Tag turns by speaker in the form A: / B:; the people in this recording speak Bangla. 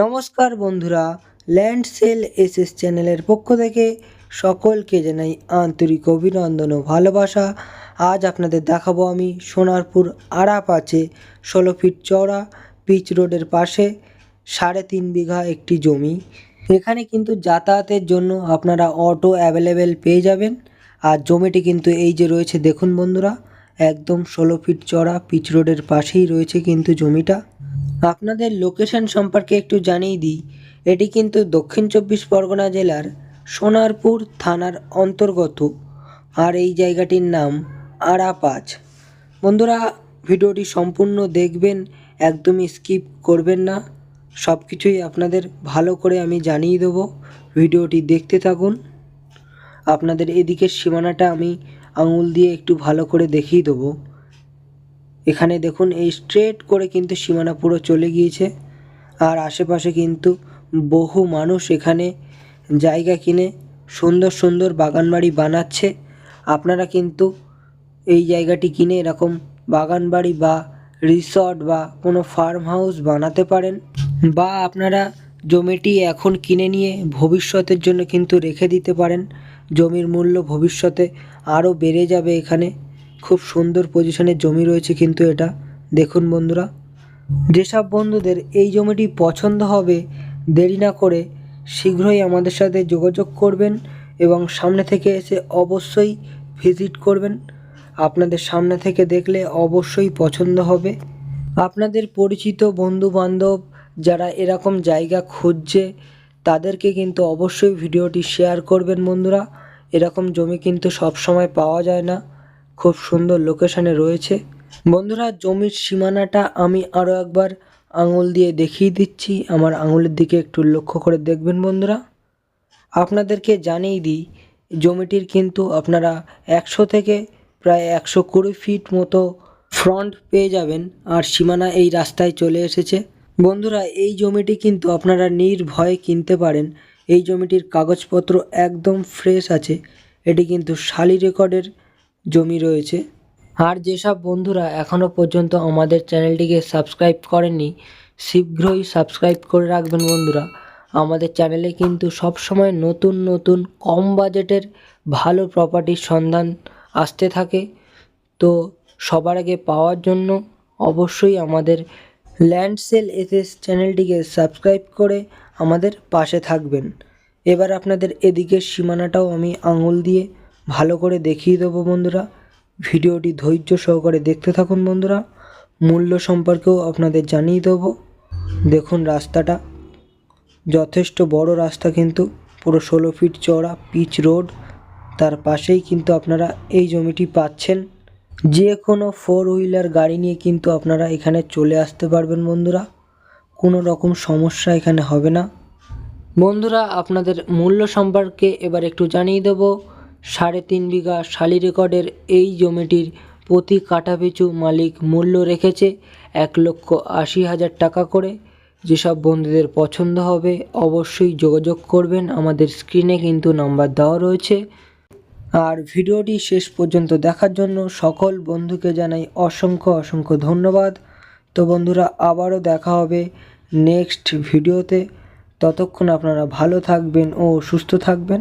A: নমস্কার বন্ধুরা, ল্যান্ড সেল এসএস চ্যানেলের পক্ষ থেকে সকলকে জানাই আন্তরিক অভিনন্দন ও ভালোবাসা। আজ আপনাদের দেখাবো আমি সোনারপুর আড়াপ আছে ষোলো ফিট চওড়া পিচ রোডের পাশে সাড়ে তিন বিঘা একটি জমি। এখানে কিন্তু যাতায়াতের জন্য আপনারা অটো অ্যাভেলেবেল পেয়ে যাবেন। আর জমিটি কিন্তু এই যে রয়েছে, দেখুন বন্ধুরা, একদম ষোলো ফিট চড়া পিচ রোডের পাশেই রয়েছে কিন্তু জমিটা। আপনাদের লোকেশন সম্পর্কে একটু জানিয়ে দিই। এটি কিন্তু দক্ষিণ চব্বিশ পরগনা জেলার সোনারপুর থানার অন্তর্গত। আর এই জায়গাটির নাম আড়াপাঁচ বন্ধুরা, ভিডিওটি সম্পূর্ণ দেখবেন, একদমই স্কিপ করবেন না। সব কিছুই আপনাদের ভালো করে আমি জানিয়ে দেবো। ভিডিওটি দেখতে থাকুন। আপনাদের এদিকের সীমানাটা আমি আঙুল দিয়ে একটু ভালো করে দেখিয়ে দেবো। এখানে দেখুন, এই স্ট্রেট করে কিন্তু সীমানা পুরো চলে গিয়েছে। আর আশেপাশে কিন্তু বহু মানুষ এখানে জায়গা কিনে সুন্দর সুন্দর বাগান বাড়ি বানাচ্ছে। আপনারা কিন্তু এই জায়গাটি কিনে এরকম বাগান বাড়ি বা রিসর্ট বা কোনো ফার্ম হাউস বানাতে পারেন। বা আপনারা জমিটি এখন কিনে নিয়ে ভবিষ্যতের জন্য কিন্তু রেখে দিতে পারেন। জমির মূল্য ভবিষ্যতে আরও বেড়ে যাবে এখানে। খুব সুন্দর পজিশনে জমি রয়েছে কিন্তু এটা। দেখুন বন্ধুরা, যেসব বন্ধুদের এই জমিটি পছন্দ হবে, দেরি না করে শীঘ্রই আমাদের সাথে যোগাযোগ করবেন এবং সামনে থেকে এসে অবশ্যই ভিজিট করবেন। আপনাদের সামনে থেকে দেখলে অবশ্যই পছন্দ হবে। আপনাদের পরিচিত বন্ধু বান্ধব যারা এরকম জায়গা খুঁজছে, তাদেরকে কিন্তু অবশ্যই ভিডিওটি শেয়ার করবেন বন্ধুরা। এরকম জমি কিন্তু সব সময় পাওয়া যায় না। খুব সুন্দর লোকেশানে রয়েছে। বন্ধুরা, জমির সীমানাটা আমি আরও একবার আঙুল দিয়ে দেখিয়ে দিচ্ছি। আমার আঙুলের দিকে একটু লক্ষ্য করে দেখবেন বন্ধুরা। আপনাদেরকে জানিয়ে দিই, জমিটির কিন্তু আপনারা একশো থেকে প্রায় একশো কুড়ি ফিট মতো ফ্রন্ট পেয়ে যাবেন আর সীমানা এই রাস্তায় চলে এসেছে। বন্ধুরা, এই জমিটি কিন্তু আপনারা নির্ভয়ে কিনতে পারেন। এই জমিটির কাগজপত্র একদম ফ্রেশ আছে। এটি কিন্তু শালি রেকর্ডের জমি রয়েছে। আর যেসব বন্ধুরা এখনও পর্যন্ত আমাদের চ্যানেলটিকে সাবস্ক্রাইব করেননি, শীঘ্রই সাবস্ক্রাইব করে রাখবেন বন্ধুরা। আমাদের চ্যানেলে কিন্তু সব সময় নতুন নতুন, কম বাজেটের ভালো প্রপার্টির সন্ধান আসতে থাকে। তো সবার আগে পাওয়ার জন্য অবশ্যই আমাদের ল্যান্ড সেল এসএস চ্যানেলটিকে সাবস্ক্রাইব করে আমাদের পাশে থাকবেন। এবার আপনাদের এদিকের সীমানাটাও আমি আঙুল দিয়ে ভালো করে দেখিয়ে দেবো বন্ধুরা। ভিডিওটি ধৈর্য সহকারে দেখতে থাকুন বন্ধুরা। মূল্য সম্পর্কেও আপনাদের জানিয়ে দেবো। দেখুন রাস্তাটা। যথেষ্ট বড় রাস্তা কিন্তু। পুরো ষোলো ফিট চওড়া পিচ রোড। তার পাশেই কিন্তু আপনারা এই জমিটি পাচ্ছেন। যে কোনো ফোর হুইলার গাড়ি নিয়ে কিন্তু আপনারা এখানে চলে আসতে পারবেন বন্ধুরা। কোনো রকম সমস্যা এখানে হবে না। বন্ধুরা, আপনাদের মূল্য সম্পর্কে এবার একটু জানিয়ে দেব। সাড়ে তিন বিঘা শালি রেকর্ডের এই জমিটির প্রতি কাঠা পিছু মালিক মূল্য রেখেছে এক লক্ষ আশি হাজার টাকা করে। যেসব বন্ধুদের পছন্দ হবে অবশ্যই যোগাযোগ করবেন। আমাদের স্ক্রিনে কিন্তু নাম্বার দেওয়া রয়েছে। আর ভিডিওটি শেষ পর্যন্ত দেখার জন্য সকল বন্ধুকে জানাই অসংখ্য অসংখ্য ধন্যবাদ। তো বন্ধুরা, আবারও দেখা হবে নেক্সট ভিডিওতে। ততক্ষণ আপনারা ভালো থাকবেন ও সুস্থ থাকবেন।